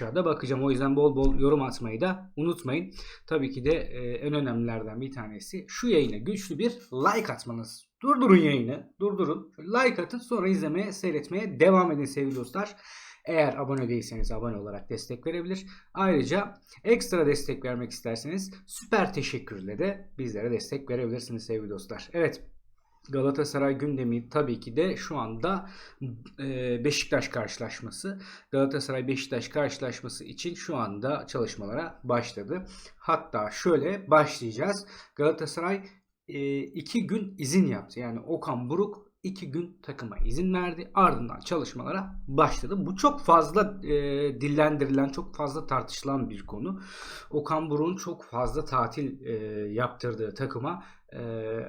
aşağıda bakacağım. O yüzden bol bol yorum atmayı da unutmayın. Tabii ki de e, en önemlilerden bir tanesi şu yayına güçlü bir like atmanız. Durdurun yayını. Durdurun. Like atın sonra izlemeye, seyretmeye devam edin sevgili dostlar. Eğer abone değilseniz abone olarak destek verebilir. Ayrıca ekstra destek vermek isterseniz süper teşekkürle de bizlere destek verebilirsiniz sevgili dostlar. Evet Galatasaray gündemi tabii ki de şu anda e, Beşiktaş karşılaşması. Galatasaray Beşiktaş karşılaşması için şu anda çalışmalara başladı. Hatta şöyle başlayacağız. Galatasaray e, iki gün izin yaptı. Yani Okan Buruk iki gün takıma izin verdi. Ardından çalışmalara başladı. Bu çok fazla e, dillendirilen, çok fazla tartışılan bir konu. Okan Buruk'un çok fazla tatil e, yaptırdığı takıma e,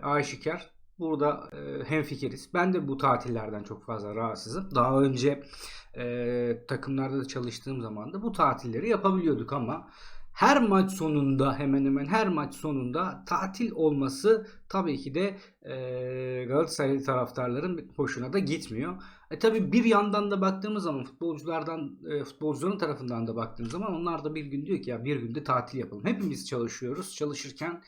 aşikar. Burada e, hemfikiriz. Ben de bu tatillerden çok fazla rahatsızım. Daha önce e, takımlarda da çalıştığım zaman da bu tatilleri yapabiliyorduk ama her maç sonunda hemen hemen her maç sonunda tatil olması tabii ki de e, Galatasaray taraftarların hoşuna da gitmiyor. E tabii bir yandan da baktığımız zaman futbolculardan e, futbolcuların tarafından da baktığımız zaman onlar da bir gün diyor ki ya bir günde tatil yapalım. Hepimiz çalışıyoruz. Çalışırken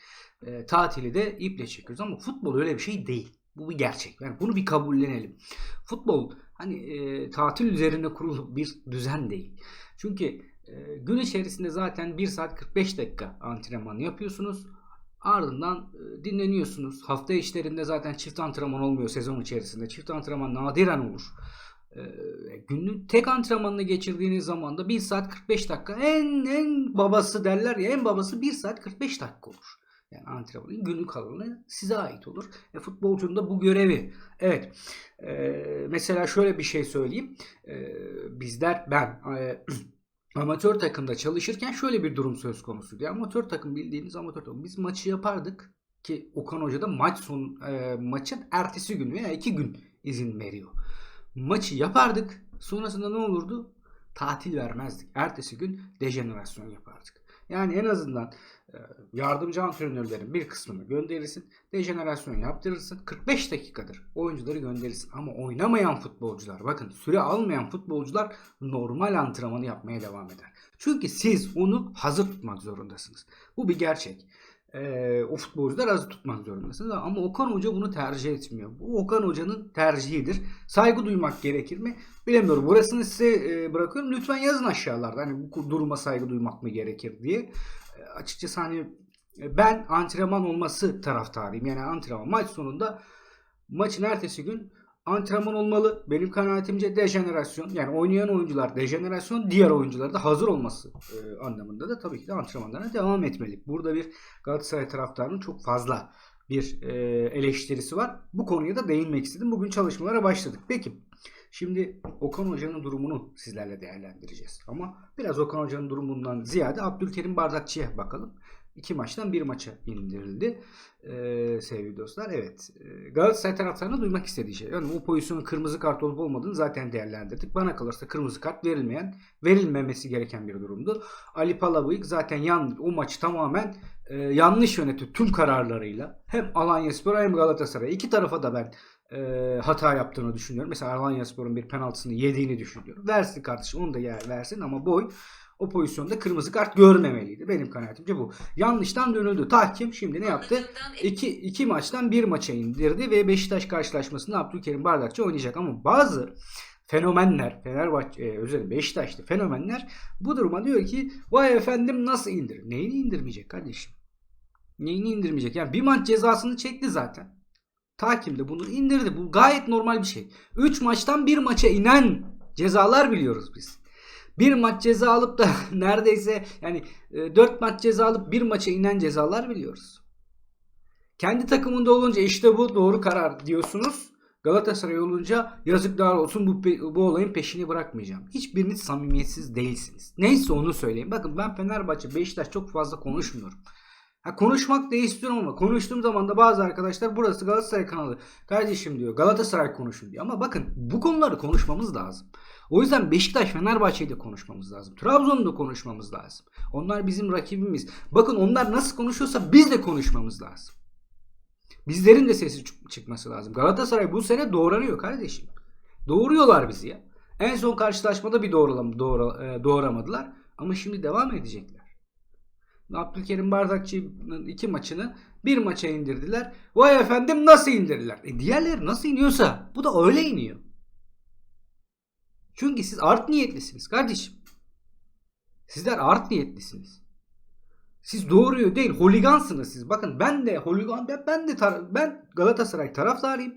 e, tatili de iple çekiyoruz ama futbol öyle bir şey değil. Bu bir gerçek. Yani bunu bir kabullenelim. Futbol hani e, tatil üzerine kurulu bir düzen değil. Çünkü e, gün içerisinde zaten 1 saat 45 dakika antrenman yapıyorsunuz. Ardından e, dinleniyorsunuz. Hafta içlerinde zaten çift antrenman olmuyor sezon içerisinde. Çift antrenman nadiren olur. E, günlük tek antrenmanını geçirdiğiniz zaman da 1 saat 45 dakika en en babası derler ya en babası 1 saat 45 dakika olur. Yani antrenmanın günlük alanı size ait olur. E, futbolcunun da bu görevi. Evet. E, mesela şöyle bir şey söyleyeyim. E, bizler ben e, amatör takımda çalışırken şöyle bir durum söz konusuydu. Amatör takım bildiğiniz amatör takım. Biz maçı yapardık ki Okan Hoca da maç son e, maçın ertesi gün veya iki gün izin veriyor. Maçı yapardık. Sonrasında ne olurdu? Tatil vermezdik. Ertesi gün dejenerasyon yapardık. Yani en azından yardımcı antrenörlerin bir kısmını gönderirsin. Dejenerasyon yaptırırsın. 45 dakikadır oyuncuları gönderirsin. Ama oynamayan futbolcular bakın süre almayan futbolcular normal antrenmanı yapmaya devam eder. Çünkü siz onu hazır tutmak zorundasınız. Bu bir gerçek. Ee, o futbolcular hazır tutmak zorundasınız ama Okan Hoca bunu tercih etmiyor. Bu Okan Hoca'nın tercihidir. Saygı duymak gerekir mi? Bilemiyorum. Burasını size e, bırakıyorum. Lütfen yazın aşağılarda. Hani bu duruma saygı duymak mı gerekir diye. Açıkçası hani e, ben antrenman olması taraftarıyım. Yani antrenman maç sonunda maçın ertesi gün antrenman olmalı. Benim kanaatimce dejenerasyon yani oynayan oyuncular dejenerasyon diğer oyuncular da hazır olması e, anlamında da tabii ki de antrenmanlarına devam etmeli. Burada bir Galatasaray taraftarının çok fazla bir e, eleştirisi var. Bu konuya da değinmek istedim. Bugün çalışmalara başladık. Peki Şimdi Okan Hoca'nın durumunu sizlerle değerlendireceğiz. Ama biraz Okan Hoca'nın durumundan ziyade Abdülkerim Bardakçı'ya bakalım. İki maçtan bir maça indirildi. Ee, sevgili dostlar. Evet. Ee, Galatasaray taraftarına duymak istediği şey. Yani o pozisyonun kırmızı kart olup olmadığını zaten değerlendirdik. Bana kalırsa kırmızı kart verilmeyen, verilmemesi gereken bir durumdu. Ali Palabıyık zaten yan, o maçı tamamen e, yanlış yönetti tüm kararlarıyla. Hem Alanya Spor hem Galatasaray. İki tarafa da ben e, hata yaptığını düşünüyorum. Mesela Alanya Spor'un bir penaltısını yediğini düşünüyorum. Versin kardeşim onu da yer versin ama boy o pozisyonda kırmızı kart görmemeliydi. Benim kanaatimce bu. Yanlıştan dönüldü. Tahkim şimdi ne yaptı? İki, iki maçtan bir maça indirdi ve Beşiktaş karşılaşmasında Abdülkerim Bardakçı oynayacak. Ama bazı fenomenler, Fenerbahçe, e, özellikle Beşiktaşlı fenomenler bu duruma diyor ki vay efendim nasıl indir? Neyini indirmeyecek kardeşim? Neyini indirmeyecek? Yani bir maç cezasını çekti zaten. Takim de bunu indirdi. Bu gayet normal bir şey. 3 maçtan bir maça inen cezalar biliyoruz biz. Bir maç ceza alıp da neredeyse yani 4 maç ceza alıp bir maça inen cezalar biliyoruz. Kendi takımında olunca işte bu doğru karar diyorsunuz. Galatasaray olunca yazıklar olsun bu, bu olayın peşini bırakmayacağım. Hiçbiriniz samimiyetsiz değilsiniz. Neyse onu söyleyeyim. Bakın ben Fenerbahçe, Beşiktaş çok fazla konuşmuyorum. Ha, konuşmak da istiyorum ama konuştuğum zaman da bazı arkadaşlar burası Galatasaray kanalı. Kardeşim diyor Galatasaray konuşun diyor. Ama bakın bu konuları konuşmamız lazım. O yüzden Beşiktaş Fenerbahçe'yi de konuşmamız lazım. Trabzon'u da konuşmamız lazım. Onlar bizim rakibimiz. Bakın onlar nasıl konuşuyorsa biz de konuşmamız lazım. Bizlerin de sesi çıkması lazım. Galatasaray bu sene doğranıyor kardeşim. Doğuruyorlar bizi ya. En son karşılaşmada bir doğrulam doğru, e, doğramadılar. Ama şimdi devam edecekler. Abdülkerim Bardakçı'nın iki maçını bir maça indirdiler. Vay efendim nasıl indirdiler? E diğerleri nasıl iniyorsa bu da öyle iniyor. Çünkü siz art niyetlisiniz kardeşim. Sizler art niyetlisiniz. Siz doğruyu değil holigansınız siz. Bakın ben de holigan ben, de ben Galatasaray taraftarıyım.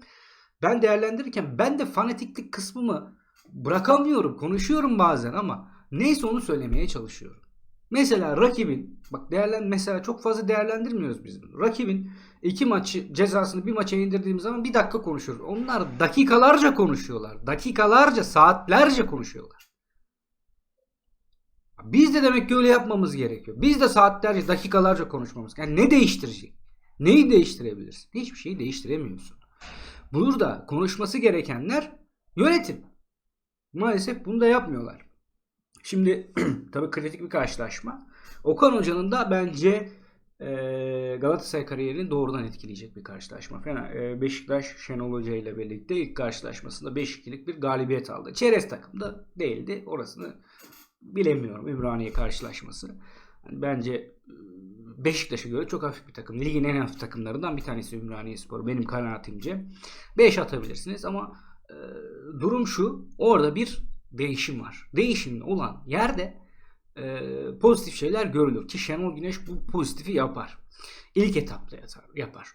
Ben değerlendirirken ben de fanatiklik kısmımı bırakamıyorum. Konuşuyorum bazen ama neyse onu söylemeye çalışıyorum. Mesela rakibin bak değerlen mesela çok fazla değerlendirmiyoruz biz bunu. Rakibin iki maçı cezasını bir maça indirdiğimiz zaman bir dakika konuşuyoruz. Onlar dakikalarca konuşuyorlar. Dakikalarca, saatlerce konuşuyorlar. Biz de demek ki öyle yapmamız gerekiyor. Biz de saatlerce, dakikalarca konuşmamız. Yani ne değiştirecek? Neyi değiştirebilirsin? Hiçbir şeyi değiştiremiyorsun. Burada konuşması gerekenler yönetim. Maalesef bunu da yapmıyorlar. Şimdi tabii kritik bir karşılaşma. Okan Hoca'nın da bence e, Galatasaray kariyerini doğrudan etkileyecek bir karşılaşma. Fena, e, Beşiktaş Şenol Hoca ile birlikte ilk karşılaşmasında 5-2'lik bir galibiyet aldı. Çerez takımda değildi. Orasını bilemiyorum. Ümraniye karşılaşması. Yani bence e, Beşiktaş'a göre çok hafif bir takım. Ligin en hafif takımlarından bir tanesi Ümraniye Spor. Benim kanaatimce. 5 atabilirsiniz ama e, durum şu. Orada bir değişim var. Değişim olan yerde e, pozitif şeyler görülür ki Şenol Güneş bu pozitifi yapar. İlk etapta yapar.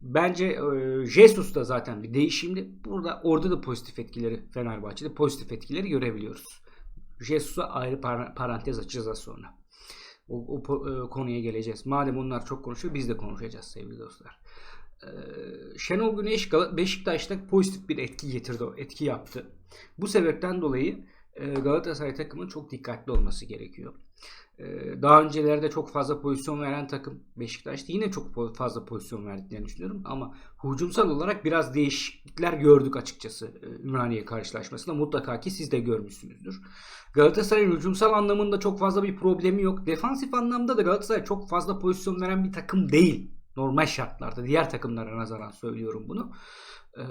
Bence e, Jesus da zaten bir değişimdi. Burada orada da pozitif etkileri Fenerbahçe'de pozitif etkileri görebiliyoruz. Jesus'a ayrı par- parantez açacağız az sonra. O, o e, konuya geleceğiz. Madem onlar çok konuşuyor biz de konuşacağız sevgili dostlar. Ee, Şenol Güneş Beşiktaş'ta pozitif bir etki getirdi, etki yaptı. Bu sebepten dolayı e, Galatasaray takımının çok dikkatli olması gerekiyor. Ee, Daha öncelerde çok fazla pozisyon veren takım Beşiktaş'ta yine çok fazla pozisyon verdiklerini düşünüyorum ama hücumsal olarak biraz değişiklikler gördük açıkçası e, Ümraniye karşılaşmasında. Mutlaka ki siz de görmüşsünüzdür. Galatasaray'ın hücumsal anlamında çok fazla bir problemi yok. Defansif anlamda da Galatasaray çok fazla pozisyon veren bir takım değil. Normal şartlarda. Diğer takımlara nazaran söylüyorum bunu. Ee,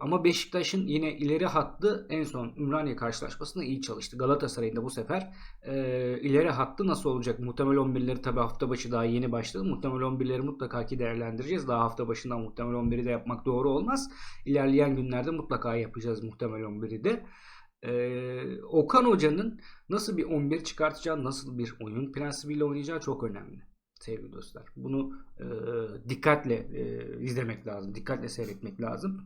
ama Beşiktaş'ın yine ileri hattı en son Ümraniye karşılaşmasında iyi çalıştı. Galatasaray'ın da bu sefer e, ileri hattı nasıl olacak? Muhtemel 11'leri tabi hafta başı daha yeni başladı. Muhtemel 11'leri mutlaka ki değerlendireceğiz. Daha hafta başından muhtemel 11'i de yapmak doğru olmaz. İlerleyen günlerde mutlaka yapacağız muhtemel 11'i de. Ee, Okan Hoca'nın nasıl bir 11 çıkartacağı, nasıl bir oyun prensibiyle oynayacağı çok önemli sevgili dostlar. Bunu e, dikkatle e, izlemek lazım, dikkatle seyretmek lazım.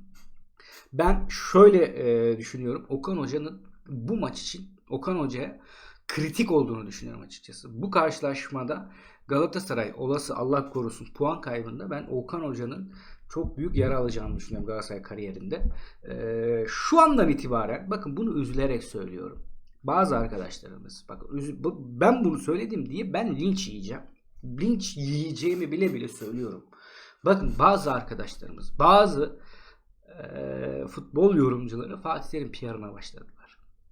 Ben şöyle e, düşünüyorum. Okan Hoca'nın bu maç için Okan Hoca'ya kritik olduğunu düşünüyorum açıkçası. Bu karşılaşmada Galatasaray olası Allah korusun puan kaybında ben Okan Hoca'nın çok büyük yara alacağını düşünüyorum Galatasaray kariyerinde. Ee, şu andan itibaren bakın bunu üzülerek söylüyorum. Bazı arkadaşlarımız bak ben bunu söyledim diye ben linç yiyeceğim. Linç yiyeceğimi bile bile söylüyorum. Bakın bazı arkadaşlarımız, bazı e, futbol yorumcuları Fatih Terim PR'ına başladılar.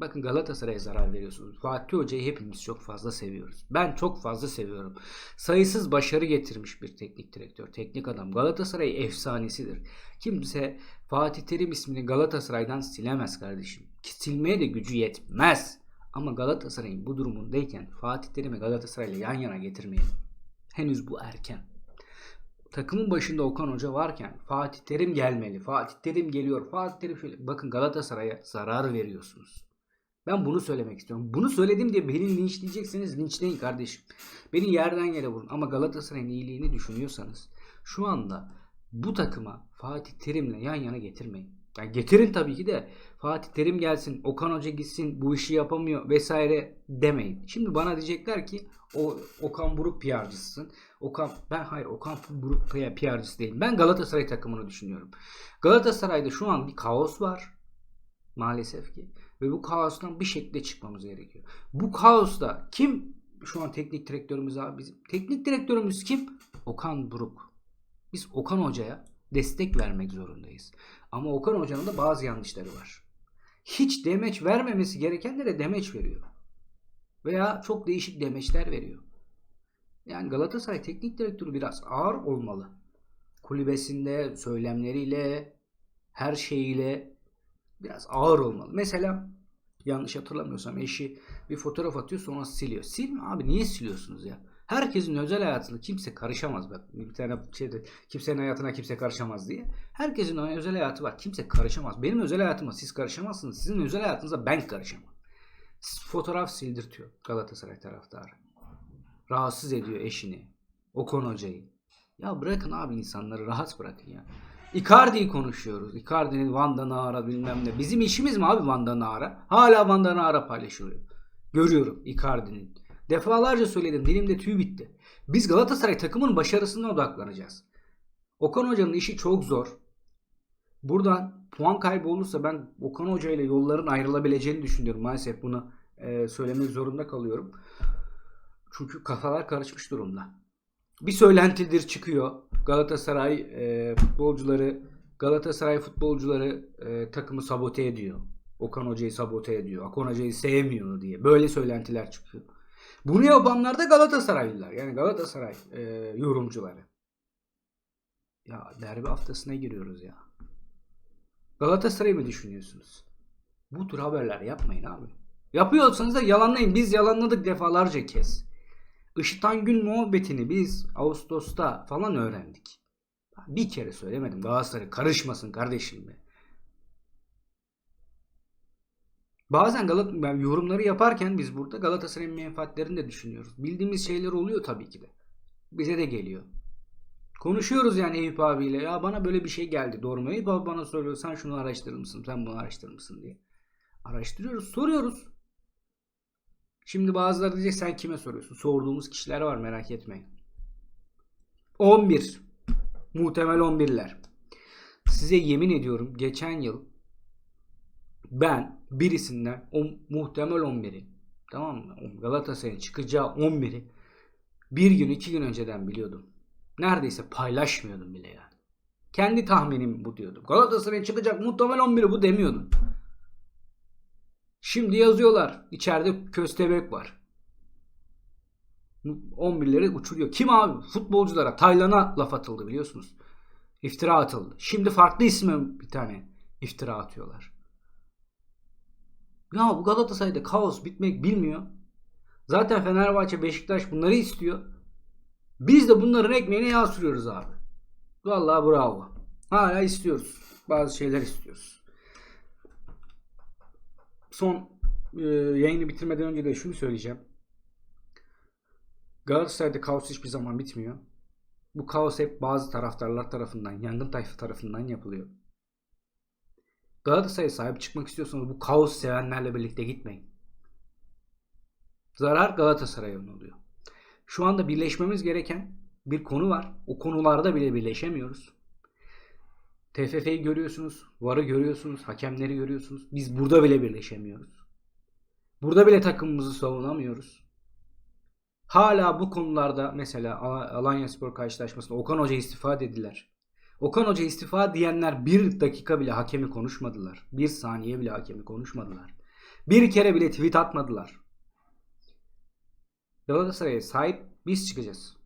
Bakın Galatasaray'a zarar veriyorsunuz. Fatih Hoca'yı hepimiz çok fazla seviyoruz. Ben çok fazla seviyorum. Sayısız başarı getirmiş bir teknik direktör, teknik adam. Galatasaray efsanesidir. Kimse Fatih Terim ismini Galatasaray'dan silemez kardeşim. Silmeye de gücü yetmez. Ama Galatasaray'ın bu durumundayken Fatih Terim'i Galatasaray'la yan yana getirmeyelim. Henüz bu erken. Takımın başında Okan Hoca varken Fatih Terim gelmeli. Fatih Terim geliyor. Fatih Terim şöyle. Bakın Galatasaray'a zarar veriyorsunuz. Ben bunu söylemek istiyorum. Bunu söyledim diye beni linçleyeceksiniz. Linçleyin kardeşim. Beni yerden yere vurun. Ama Galatasaray'ın iyiliğini düşünüyorsanız şu anda bu takıma Fatih Terim'le yan yana getirmeyin. Yani getirin tabii ki de Fatih Terim gelsin, Okan Hoca gitsin, bu işi yapamıyor vesaire demeyin. Şimdi bana diyecekler ki o Okan Buruk PR'cısın. Okan ben hayır Okan Buruk PR'cısı değilim. Ben Galatasaray takımını düşünüyorum. Galatasaray'da şu an bir kaos var. Maalesef ki. Ve bu kaostan bir şekilde çıkmamız gerekiyor. Bu kaosta kim şu an teknik direktörümüz abi bizim? Teknik direktörümüz kim? Okan Buruk. Biz Okan Hoca'ya destek vermek zorundayız. Ama Okan Hoca'nın da bazı yanlışları var. Hiç demeç vermemesi gerekenlere demeç veriyor. Veya çok değişik demeçler veriyor. Yani Galatasaray teknik direktörü biraz ağır olmalı. Kulübesinde, söylemleriyle, her şeyiyle biraz ağır olmalı. Mesela yanlış hatırlamıyorsam eşi bir fotoğraf atıyor sonra siliyor. Silme abi niye siliyorsunuz ya? Herkesin özel hayatına kimse karışamaz bak. Bir tane şeyde kimsenin hayatına kimse karışamaz diye. Herkesin özel hayatı var. Kimse karışamaz. Benim özel hayatıma siz karışamazsınız. Sizin özel hayatınıza ben karışamam. Fotoğraf sildirtiyor Galatasaray taraftarı. Rahatsız ediyor eşini. Okan hocayı. Ya bırakın abi insanları rahat bırakın ya. Icardi'yi konuşuyoruz. Icardi'nin Van Nara bilmem ne. Bizim işimiz mi abi Van Nara? Hala Van Nara paylaşılıyor. Görüyorum Icardi'nin. Defalarca söyledim. Dilimde tüy bitti. Biz Galatasaray takımının başarısına odaklanacağız. Okan Hoca'nın işi çok zor. Buradan puan kaybı olursa ben Okan Hoca ile yolların ayrılabileceğini düşünüyorum. Maalesef bunu e, söylemek zorunda kalıyorum. Çünkü kafalar karışmış durumda. Bir söylentidir çıkıyor. Galatasaray e, futbolcuları Galatasaray futbolcuları e, takımı sabote ediyor. Okan Hoca'yı sabote ediyor. Okan Hoca'yı sevmiyor diye. Böyle söylentiler çıkıyor. Bunu yapanlar da Galatasaraylılar. Yani Galatasaray e, yorumcuları. Ya derbi haftasına giriyoruz ya. Galatasaray'ı mı düşünüyorsunuz? Bu tür haberler yapmayın abi. Yapıyorsanız da yalanlayın. Biz yalanladık defalarca kez. Işıtan gün muhabbetini biz Ağustos'ta falan öğrendik. Bir kere söylemedim. Galatasaray karışmasın kardeşim be. Bazen Galat yani yorumları yaparken biz burada Galatasaray'ın menfaatlerini de düşünüyoruz. Bildiğimiz şeyler oluyor tabii ki de. Bize de geliyor. Konuşuyoruz yani Eyüp abiyle. Ya bana böyle bir şey geldi. Doğru mu? Eyüp abi bana soruyor. Sen şunu araştırır mısın? Sen bunu araştırır mısın diye. Araştırıyoruz. Soruyoruz. Şimdi bazıları diyecek sen kime soruyorsun? Sorduğumuz kişiler var merak etmeyin. 11. Muhtemel 11'ler. Size yemin ediyorum geçen yıl ben birisinden o muhtemel 11'i tamam mı? Galatasaray'ın çıkacağı 11'i bir gün iki gün önceden biliyordum. Neredeyse paylaşmıyordum bile yani. Kendi tahminim bu diyordum. Galatasaray'ın çıkacak muhtemel 11'i bu demiyordum. Şimdi yazıyorlar. İçeride köstebek var. 11'leri uçuruyor. Kim abi? Futbolculara. Taylan'a laf atıldı biliyorsunuz. İftira atıldı. Şimdi farklı isme bir tane iftira atıyorlar. Ya bu Galatasaray'da kaos bitmek bilmiyor. Zaten Fenerbahçe, Beşiktaş bunları istiyor. Biz de bunların ekmeğine yağ sürüyoruz abi. Vallahi bravo. Hala istiyoruz. Bazı şeyler istiyoruz. Son e, yayını bitirmeden önce de şunu söyleyeceğim. Galatasaray'da kaos hiçbir zaman bitmiyor. Bu kaos hep bazı taraftarlar tarafından, yangın tayfa tarafından yapılıyor. Galatasaray'a sahip çıkmak istiyorsanız bu kaos sevenlerle birlikte gitmeyin. Zarar Galatasaray'a oluyor. Şu anda birleşmemiz gereken bir konu var. O konularda bile birleşemiyoruz. TFF'yi görüyorsunuz, VAR'ı görüyorsunuz, hakemleri görüyorsunuz. Biz burada bile birleşemiyoruz. Burada bile takımımızı savunamıyoruz. Hala bu konularda mesela Alanya Spor karşılaşmasında Okan Hoca istifa dediler. Okan Hoca istifa diyenler bir dakika bile hakemi konuşmadılar. Bir saniye bile hakemi konuşmadılar. Bir kere bile tweet atmadılar. Galatasaray'a sahip biz çıkacağız.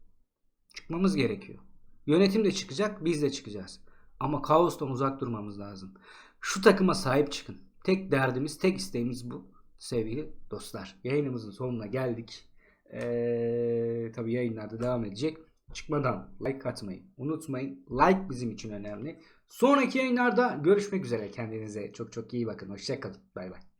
Çıkmamız gerekiyor. Yönetim de çıkacak, biz de çıkacağız. Ama kaostan uzak durmamız lazım. Şu takıma sahip çıkın. Tek derdimiz, tek isteğimiz bu sevgili dostlar. Yayınımızın sonuna geldik. Ee, tabii yayınlarda devam edecek. Çıkmadan like atmayı unutmayın. Like bizim için önemli. Sonraki yayınlarda görüşmek üzere. Kendinize çok çok iyi bakın. Hoşçakalın. Bay bay.